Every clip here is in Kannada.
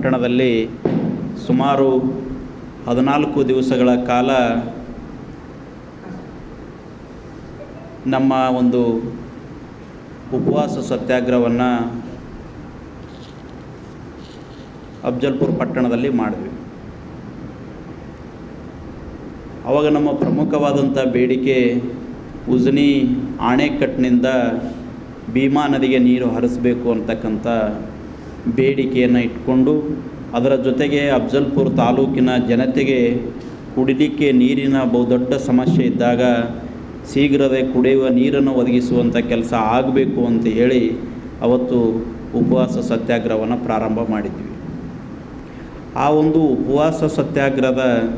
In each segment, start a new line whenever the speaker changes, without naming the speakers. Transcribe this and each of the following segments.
ಪಟ್ಟಣದಲ್ಲಿ ಸುಮಾರು ಹದಿನಾಲ್ಕು ದಿವಸಗಳ ಕಾಲ ನಮ್ಮ ಒಂದು ಉಪವಾಸ ಸತ್ಯಾಗ್ರಹವನ್ನು ಅಫ್ಜಲ್ಪುರ್ ಪಟ್ಟಣದಲ್ಲಿ ಮಾಡಿದ್ವಿ. ಆವಾಗ ನಮ್ಮ ಪ್ರಮುಖವಾದಂಥ ಬೇಡಿಕೆ ಉಜ್ನಿ ಆಣೆಕಟ್ಟಿನಿಂದ ಭೀಮಾ ನದಿಗೆ ನೀರು ಹರಿಸಬೇಕು ಅಂತಕ್ಕಂಥ ಬೇಡಿಕೆಯನ್ನು ಇಟ್ಕೊಂಡು ಅದರ ಜೊತೆಗೆ ಅಫ್ಜಲ್ಪುರ್ ತಾಲೂಕಿನ ಜನತೆಗೆ ಕುಡಿಲಿಕ್ಕೆ ನೀರಿನ ಬಹುದೊಡ್ಡ ಸಮಸ್ಯೆ ಇದ್ದಾಗ ಶೀಘ್ರವೇ ಕುಡಿಯುವ ನೀರನ್ನು ಒದಗಿಸುವಂಥ ಕೆಲಸ ಆಗಬೇಕು ಅಂತ ಹೇಳಿ ಅವತ್ತು ಉಪವಾಸ ಸತ್ಯಾಗ್ರಹವನ್ನು ಪ್ರಾರಂಭ ಮಾಡಿದ್ವಿ. ಆ ಒಂದು ಉಪವಾಸ ಸತ್ಯಾಗ್ರಹದ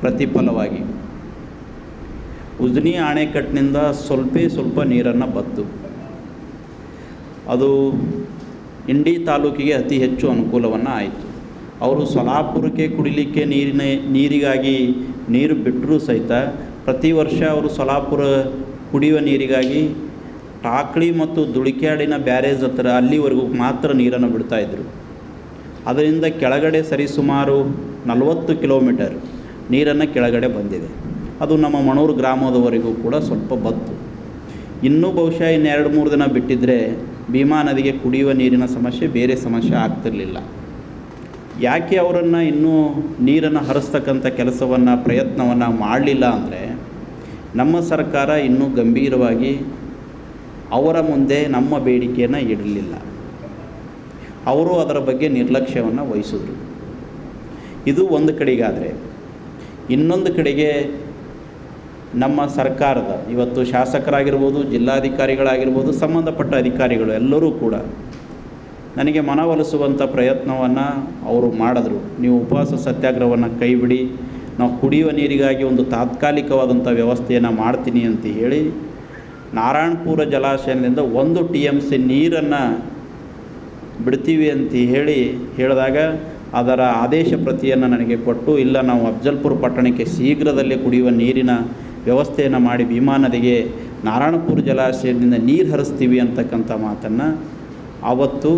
ಪ್ರತಿಫಲವಾಗಿ ಉಜ್ನಿ ಅಣೆಕಟ್ಟಿನಿಂದ ಸ್ವಲ್ಪ ಸ್ವಲ್ಪ ನೀರನ್ನು ಬತ್ತು. ಅದು ಇಂಡಿ ತಾಲೂಕಿಗೆ ಅತಿ ಹೆಚ್ಚು ಅನುಕೂಲವನ್ನು ಆಯಿತು. ಅವರು ಸೊಲಾಪುರಕ್ಕೆ ಕುಡಿಲಿಕ್ಕೆ ನೀರಿನ, ನೀರಿಗಾಗಿ ನೀರು ಬಿಟ್ಟರೂ ಸಹಿತ ಪ್ರತಿ ವರ್ಷ ಅವರು ಸೊಲಾಪುರ ಕುಡಿಯುವ ನೀರಿಗಾಗಿ ಟಾಕ್ಳಿ ಮತ್ತು ದುಳಿಕ್ಯಾಡಿನ ಬ್ಯಾರೇಜ್ ಹತ್ರ ಅಲ್ಲಿವರೆಗೂ ಮಾತ್ರ ನೀರನ್ನು ಬಿಡ್ತಾಯಿದ್ರು ಅದರಿಂದ ಕೆಳಗಡೆ ಸರಿಸುಮಾರು ನಲವತ್ತು ಕಿಲೋಮೀಟರ್ ನೀರನ್ನು ಕೆಳಗಡೆ ಬಂದಿದೆ. ಅದು ನಮ್ಮ ಮಣೂರು ಗ್ರಾಮದವರೆಗೂ ಕೂಡ ಸ್ವಲ್ಪ ಬತ್ತು. ಇನ್ನೂ ಬಹುಶಃ ಇನ್ನೆರಡು ಮೂರು ದಿನ ಬಿಟ್ಟಿದ್ದರೆ ಭೀಮಾ ನದಿಗೆ ಕುಡಿಯುವ ನೀರಿನ ಸಮಸ್ಯೆ ಬೇರೆ ಸಮಸ್ಯೆ ಆಗ್ತಿರಲಿಲ್ಲ. ಯಾಕೆ ಅವರನ್ನು ಇನ್ನೂ ನೀರನ್ನು ಹರಿಸ್ತಕ್ಕಂಥ ಕೆಲಸವನ್ನು, ಪ್ರಯತ್ನವನ್ನು ಮಾಡಲಿಲ್ಲ ಅಂದರೆ, ನಮ್ಮ ಸರ್ಕಾರ ಇನ್ನೂ ಗಂಭೀರವಾಗಿ ಅವರ ಮುಂದೆ ನಮ್ಮ ಬೇಡಿಕೆಯನ್ನು ಇಡಲಿಲ್ಲ. ಅವರು ಅದರ ಬಗ್ಗೆ ನಿರ್ಲಕ್ಷ್ಯವನ್ನು ವಹಿಸಿದ್ರು. ಇದು ಒಂದು ಕಡೆಗಾದರೆ, ಇನ್ನೊಂದು ಕಡೆಗೆ ನಮ್ಮ ಸರ್ಕಾರದ, ಇವತ್ತು ಶಾಸಕರಾಗಿರ್ಬೋದು, ಜಿಲ್ಲಾಧಿಕಾರಿಗಳಾಗಿರ್ಬೋದು, ಸಂಬಂಧಪಟ್ಟ ಅಧಿಕಾರಿಗಳು ಎಲ್ಲರೂ ಕೂಡ ನನಗೆ ಮನವೊಲಿಸುವಂಥ ಪ್ರಯತ್ನವನ್ನು ಅವರು ಮಾಡಿದ್ರು. ನೀವು ಉಪವಾಸ ಸತ್ಯಾಗ್ರಹವನ್ನು ಕೈಬಿಡಿ, ನಾವು ಕುಡಿಯುವ ನೀರಿಗಾಗಿ ಒಂದು ತಾತ್ಕಾಲಿಕವಾದಂಥ ವ್ಯವಸ್ಥೆಯನ್ನು ಮಾಡ್ತೀನಿ ಅಂತ ಹೇಳಿ, ನಾರಾಯಣಪುರ ಜಲಾಶಯದಿಂದ ಒಂದು ಟಿ ಎಂ ಸಿ ನೀರನ್ನು ಬಿಡ್ತೀವಿ ಅಂತ ಹೇಳಿ ಹೇಳಿದಾಗ ಅದರ ಆದೇಶ ಪ್ರತಿಯನ್ನು ನನಗೆ ಕೊಟ್ಟು, ಇಲ್ಲ, ನಾವು ಅಫ್ಜಲ್ಪುರ ಪಟ್ಟಣಕ್ಕೆ ಶೀಘ್ರದಲ್ಲೇ ಕುಡಿಯುವ ನೀರಿನ ವ್ಯವಸ್ಥೆಯನ್ನು ಮಾಡಿ ಭೀಮಾ ನದಿಗೆ ನಾರಾಯಣಪುರ ಜಲಾಶಯದಿಂದ ನೀರು ಹರಿಸ್ತೀವಿ ಅಂತಕ್ಕಂಥ ಮಾತನ್ನು ಆವತ್ತು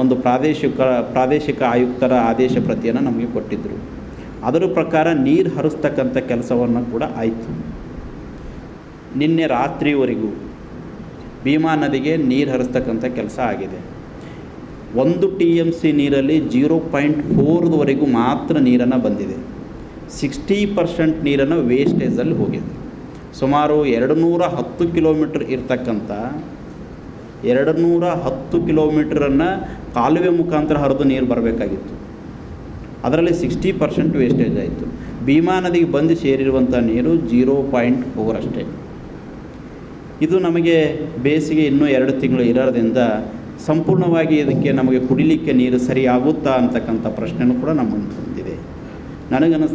ಒಂದು ಪ್ರಾದೇಶಿಕ ಪ್ರಾದೇಶಿಕ ಆಯುಕ್ತರ ಆದೇಶ ಪ್ರತಿಯನ್ನು ನಮಗೆ ಕೊಟ್ಟಿದ್ದರು ಅದರ ಪ್ರಕಾರ ನೀರು ಹರಿಸ್ತಕ್ಕಂಥ ಕೆಲಸವನ್ನು ಕೂಡ ಆಯಿತು. ನಿನ್ನೆ ರಾತ್ರಿವರೆಗೂ ಭೀಮಾ ನದಿಗೆ ನೀರು ಹರಿಸ್ತಕ್ಕಂಥ ಕೆಲಸ ಆಗಿದೆ. ಒಂದು ಟಿ ಎಂ ಸಿ ನೀರಲ್ಲಿ ಜೀರೋ ಪಾಯಿಂಟ್ ಫೋರ್ವರೆಗೂ ಮಾತ್ರ ನೀರನ್ನು ಬಂದಿದೆ. ಸಿಕ್ಸ್ಟಿ ಪರ್ಸೆಂಟ್ ನೀರನ್ನು ವೇಸ್ಟೇಜಲ್ಲಿ ಹೋಗಿದೆ. ಸುಮಾರು ಎರಡು ನೂರ ಹತ್ತು ಕಿಲೋಮೀಟ್ರ್ ಇರ್ತಕ್ಕಂಥ ಎರಡು ನೂರ ಹತ್ತು ಕಿಲೋಮೀಟ್ರನ್ನು ಕಾಲುವೆ ಮುಖಾಂತರ ಹರಿದು ನೀರು ಬರಬೇಕಾಗಿತ್ತು. ಅದರಲ್ಲಿ ಸಿಕ್ಸ್ಟಿ ಪರ್ಸೆಂಟ್ ವೇಸ್ಟೇಜ್ ಆಯಿತು. ಭೀಮಾ ನದಿಗೆ ಬಂದು ಸೇರಿರುವಂಥ ನೀರು ಜೀರೋ ಪಾಯಿಂಟ್ ಫೋರ್ ಅಷ್ಟೇ. ಇದು ನಮಗೆ ಬೇಸಿಗೆ ಇನ್ನೂ ಎರಡು ತಿಂಗಳು ಇರೋದ್ರಿಂದ ಸಂಪೂರ್ಣವಾಗಿ ಇದಕ್ಕೆ ನಮಗೆ ಕುಡಿಲಿಕ್ಕೆ ನೀರು ಸರಿಯಾಗುತ್ತಾ ಅಂತಕ್ಕಂಥ ಪ್ರಶ್ನೆನೂ ಕೂಡ ನಮ್ಮ ಬಂದಿದೆ ನನಗನ್ನಿಸ್ತು